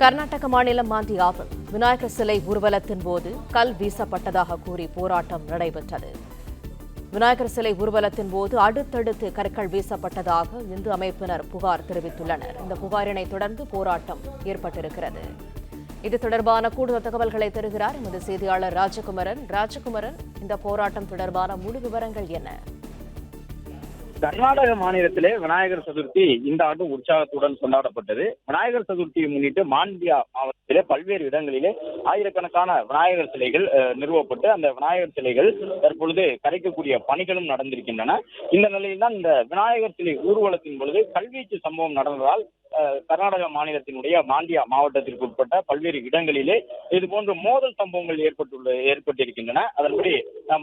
கர்நாடக மாநிலம் மாண்டியாவில் விநாயகர் சிலை ஊர்வலத்தின் போது கல் வீசப்பட்டதாக கூறி போராட்டம் நடைபெற்றது. விநாயகர் சிலை ஊர்வலத்தின் போது அடுத்தடுத்து கற்கள் வீசப்பட்டதாக இந்து அமைப்பினர் புகார் தெரிவித்துள்ளனர். இந்த புகாரினை தொடர்ந்து போராட்டம் ஏற்பட்டிருக்கிறது. இது தொடர்பான கூடுதல் தகவல்களை தருகிறார் எமது செய்தியாளர் ராஜகுமரன். ராஜகுமரன் இந்த போராட்டம் தொடர்பான முழு விவரங்கள் என்ன? கர்நாடக மாநிலத்திலே விநாயகர் சதுர்த்தி இந்த ஆண்டு உற்சாகத்துடன் கொண்டாடப்பட்டது. விநாயகர் சதுர்த்தியை முன்னிட்டு மாண்டியா மாவட்டத்திலே பல்வேறு இடங்களிலே ஆயிரக்கணக்கான விநாயகர் சிலைகள் அஹ், நிறுவப்பட்டு அந்த விநாயகர் சிலைகள் தற்பொழுது கரைக்கக்கூடிய பணிகளும் நடந்திருக்கின்றன. இந்த நிலையில் தான் இந்த விநாயகர் சிலை ஊர்வலத்தின் பொழுது கல்வீச்சு சம்பவம் நடந்ததால் கர்நாடக மாநிலத்தினுடைய மாண்டியா மாவட்டத்திற்கு உட்பட்ட பல்வேறு இடங்களிலே இது போன்ற மோதல் சம்பவங்கள் ஏற்பட்டுள்ள ஏற்பட்டிருக்கின்றன. அதன்படி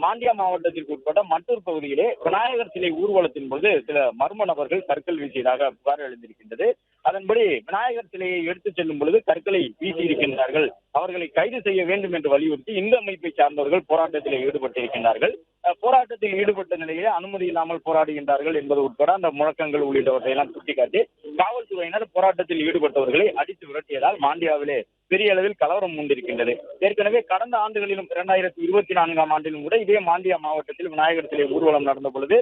மாண்டியா மாவட்டத்திற்கு உட்பட்ட மற்றொரு பகுதியிலே விநாயகர் சிலை ஊர்வலத்தின் போது சில மர்ம நபர்கள் கற்கள் வீசியதாக புகார் எழுந்திருக்கின்றது. அதன்படி விநாயகர் சிலையை எடுத்துச் செல்லும் பொழுது கற்களை வீசியிருக்கின்றார்கள். அவர்களை கைது செய்ய வேண்டும் என்று வலியுறுத்தி இந்த அமைப்பை சார்ந்தவர்கள் போராட்டத்தில் ஈடுபட்டிருக்கின்றார்கள். போராட்டத்தில் ஈடுபட்ட நிலையிலே அனுமதி இல்லாமல் போராடுகின்றார்கள் என்பது உட்பட அந்த முழக்கங்கள் உள்ளிட்டவற்றை எல்லாம் சுட்டிக்காட்டி காவல்துறையினர் போராட்டத்தில் ஈடுபட்டவர்களை அடித்து விரட்டியதால் மாண்டியாவிலே பெரிய அளவில் கலவரம் உண்டிருக்கின்றது ஏற்கனவே கடந்த ஆண்டுகளிலும் இரண்டாயிரத்தி இருபத்தி நான்காம் ஆண்டிலும் கூட இதே மாண்டியா மாவட்டத்தில் விநாயகர் சிலை ஊர்வலம் நடந்த பொழுது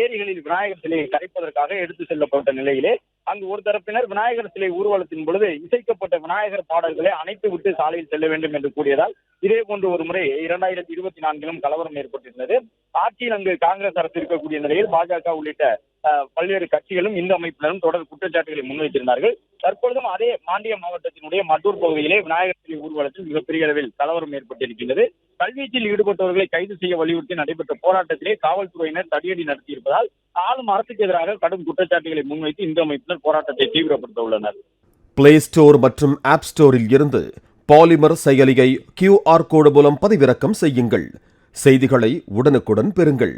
ஏரிகளில் விநாயகர் சிலையை கரைப்பதற்காக எடுத்து செல்லப்பட்ட நிலையிலே அங்கு ஒரு தரப்பினர் விநாயகர் சிலை ஊர்வலத்தின் பொழுது இசைக்கப்பட்ட விநாயகர் பாடல்களை அணைத்து விட்டு சாலையில் செல்ல வேண்டும் என்று கூறியதால் இதே போன்று ஒரு முறை இரண்டாயிரத்தி இருபத்தி நான்கிலும் கலவரம் ஏற்பட்டிருந்தது. ஆட்சியில் அங்கு காங்கிரஸ் அரசு இருக்கக்கூடிய நிலையில் பாஜக உள்ளிட்ட பல்வேறு கட்சிகளும் இந்து அமைப்பினரும் தொடர் குற்றச்சாட்டுகளை முன்வைத்திருந்தார்கள். தற்பொழுதும் அதே மாண்டிய மாவட்டத்தினுடைய மட்டூர் பகுதியிலே விநாயகர் சிலை ஊர்வலத்தில் மிகப்பெரிய அளவில் கலவரம் ஏற்பட்டிருக்கின்றது. கல்வீச்சில் ஈடுபட்டவர்களை கைது செய்ய வலியுறுத்தி நடைபெற்ற போராட்டத்திலே காவல்துறையினர் தடியடி நடத்தியிருப்பதால் ஆளும் அரசுக்கு எதிராக கடும் குற்றச்சாட்டுகளை முன்வைத்து இந்து அமைப்பினர் போராட்டத்தை தீவிரப்படுத்த உள்ளனர் பிளே ஸ்டோர் மற்றும் ஆப் ஸ்டோரில் இருந்து பாலிமர் செயலியை கியூஆர் கோடு மூலம் பதிவிறக்கம் செய்யுங்கள். செய்திகளை உடனுக்குடன் பெறுங்கள்.